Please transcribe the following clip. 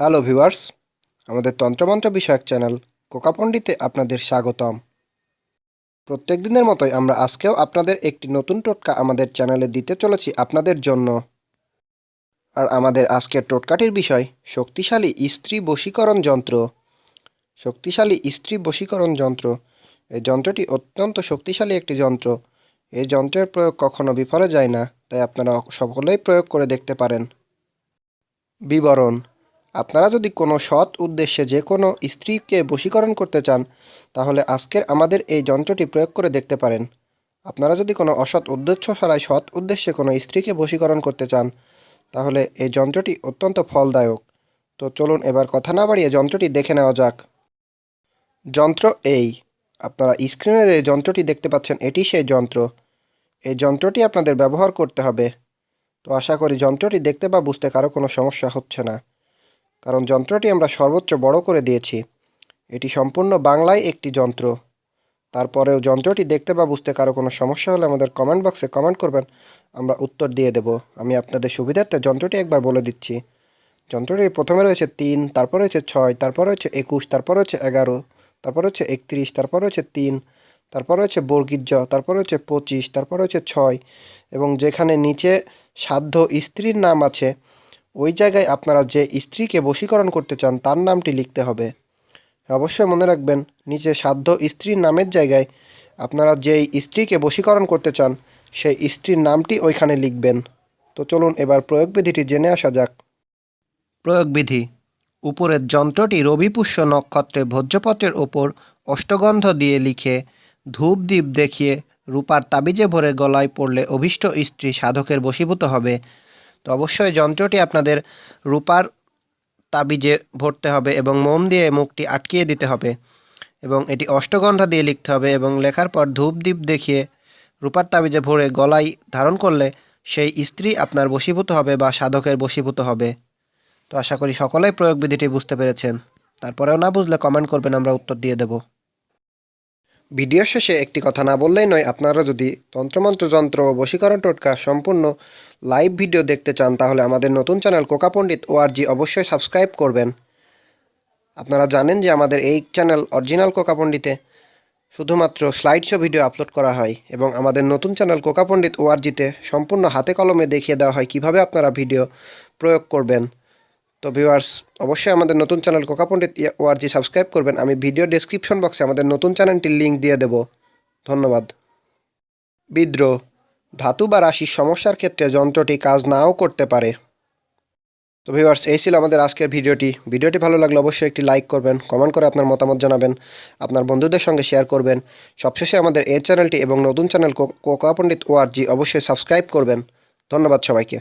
Hello viewers আমাদের তন্ত্রমন্ত্র বিষয়ক চ্যানেল কোকাপণ্ডিতে আপনাদের স্বাগতম। প্রত্যেক দিনের মতোই আমরা আজকেও আপনাদের একটি নতুন টোটকা আমাদের চ্যানেলে দিতে চলেছি আপনাদের জন্য। আর আমাদের আজকের টোটকাটির বিষয়, শক্তিশালী স্ত্রী বশীকরণ যন্ত্র। শক্তিশালী স্ত্রী বশীকরণ যন্ত্র। এই যন্ত্রটি অত্যন্ত শক্তিশালী একটি যন্ত্র। এই যন্ত্রের প্রয়োগ কখনো বিফলে যায় না, তাই আপনারা সকলেই প্রয়োগ করে দেখতে পারেন। বিবরণ। আপনারা যদি কোনো সৎ উদ্দেশ্যে যে কোনো স্ত্রীকে বশীকরণ করতে চান, তাহলে আজকের আমাদের এই যন্ত্রটি প্রয়োগ করে দেখতে পারেন। আপনারা যদি কোনো অসৎ উদ্দেশ্য ছাড়াই সৎ উদ্দেশ্যে কোনো স্ত্রীকে বশীকরণ করতে চান, তাহলে এই যন্ত্রটি অত্যন্ত ফলদায়ক। তো চলুন এবার কথা না বাড়িয়ে যন্ত্রটি দেখে নেওয়া যাক। যন্ত্র এই। আপনারা স্ক্রিনে যে যন্ত্রটি দেখতে পাচ্ছেন, এটি সেই যন্ত্র। এই যন্ত্রটি আপনাদের ব্যবহার করতে হবে। তো আশা করি যন্ত্রটি দেখতে বা বুঝতে কারও কোনো সমস্যা হচ্ছে না। কারণ যন্ত্রটি আমরা সর্বোচ্চ বড় করে দিয়েছি। এটি সম্পূর্ণ বাংলায় একটি যন্ত্র। তারপরেও যন্ত্রটি দেখতে বা বুঝতে কারও কোনো সমস্যা হলে আমাদের কমেন্ট বক্সে কমেন্ট করবেন, আমরা উত্তর দিয়ে দেব। আমি আপনাদের সুবিধার্থে যন্ত্রটি একবার বলে দিচ্ছি। যন্ত্রটির প্রথমে রয়েছে তিন, তারপর রয়েছে ছয়, তারপর রয়েছে একুশ, তারপর রয়েছে এগারো, তারপর হচ্ছে একত্রিশ, তারপর রয়েছে তিন, তারপর রয়েছে বর্গীর তারপর রয়েছে পঁচিশ, তারপর রয়েছে ছয় এবং যেখানে নিচে সাধ্য স্ত্রীর নাম আছে ওই জায়গায় আপনারা যে স্ত্রীকে বশীকরণ করতে চান, তার নামটি লিখতে হবে। অবশ্যই মনে রাখবেন নিচে সাধ্য স্ত্রীর নামের জায়গায় আপনারা যেই স্ত্রীকে বশীকরণ করতে চান, সেই স্ত্রীর নামটি ওইখানে লিখবেন। তো চলুন এবার প্রয়োগবিধিটি জেনে আসা যাক। প্রয়োগবিধি, উপরের যন্ত্রটি রবিপুষ্য নক্ষত্রে ভোজ্যপত্রের ওপর অষ্টগন্ধ দিয়ে লিখে, ধূপ দ্বীপ দেখিয়ে রূপার তাবিজে ভরে গলায় পড়লে অভীষ্ট স্ত্রী সাধকের বশীভূত হবে। তো অবশ্যই যন্ত্রটি আপনাদের রূপার তাবিজে ভরতে হবে এবং মোম দিয়ে মুখটি আটকিয়ে দিতে হবে এবং এটি অষ্টগন্ধা দিয়ে লিখতে হবে এবং লেখার পর ধূপ দ্বীপ দেখিয়ে রূপার তাবিজে ভরে গলায় ধারণ করলে সেই স্ত্রী আপনার বশীভূত হবে বা সাধকের বশীভূত হবে। তো আশা করি সকলেই প্রয়োগবিধিটি বুঝতে পেরেছেন। তারপরেও না বুঝলে কমেন্ট করবেন, আমরা উত্তর দিয়ে দেব। ভিডিও শেষে একটি কথা না বললেই নয়, আপনারা যদি তন্ত্রমন্ত্র, যন্ত্র ও বশীকরণ টোটকা সম্পূর্ণ লাইভ ভিডিও দেখতে চান, তাহলে আমাদের নতুন channel Koka Pandit O R G অবশ্যই সাবস্ক্রাইব করবেন। আপনারা জানেন যে আমাদের এই চ্যানেল অরিজিনাল কোকা পণ্ডিতে শুধুমাত্র স্লাইড শো ভিডিও আপলোড করা হয় এবং আমাদের নতুন চ্যানেল কোকা পণ্ডিত ওআরজিতে সম্পূর্ণ হাতে কলমে দেখিয়ে দেওয়া হয় কীভাবে আপনারা ভিডিও প্রয়োগ করবেন। তো ভিউয়ার্স অবশ্যই আমাদের নতুন channel Koka Pandit O R G subscribe করবেন। আমি ভিডিও ডেসক্রিপশন বক্সে আমাদের নতুন চ্যানেলটির লিঙ্ক দিয়ে দেব। ধন্যবাদ। বিদ্রোহ, ধাতু বা রাশির সমস্যার ক্ষেত্রে যন্ত্রটি কাজ নাও করতে পারে। তো ভিউয়ার্স এই ছিল আমাদের আজকের ভিডিওটি। ভিডিওটি ভালো লাগলে অবশ্যই একটি লাইক করবেন কমেন্ট করে আপনার মতামত জানাবেন, আপনার বন্ধুদের সঙ্গে শেয়ার করবেন। সবশেষে আমাদের এই চ্যানেলটি এবং নতুন channel Koka Pandit O R G অবশ্যই সাবস্ক্রাইব করবেন। ধন্যবাদ সবাইকে।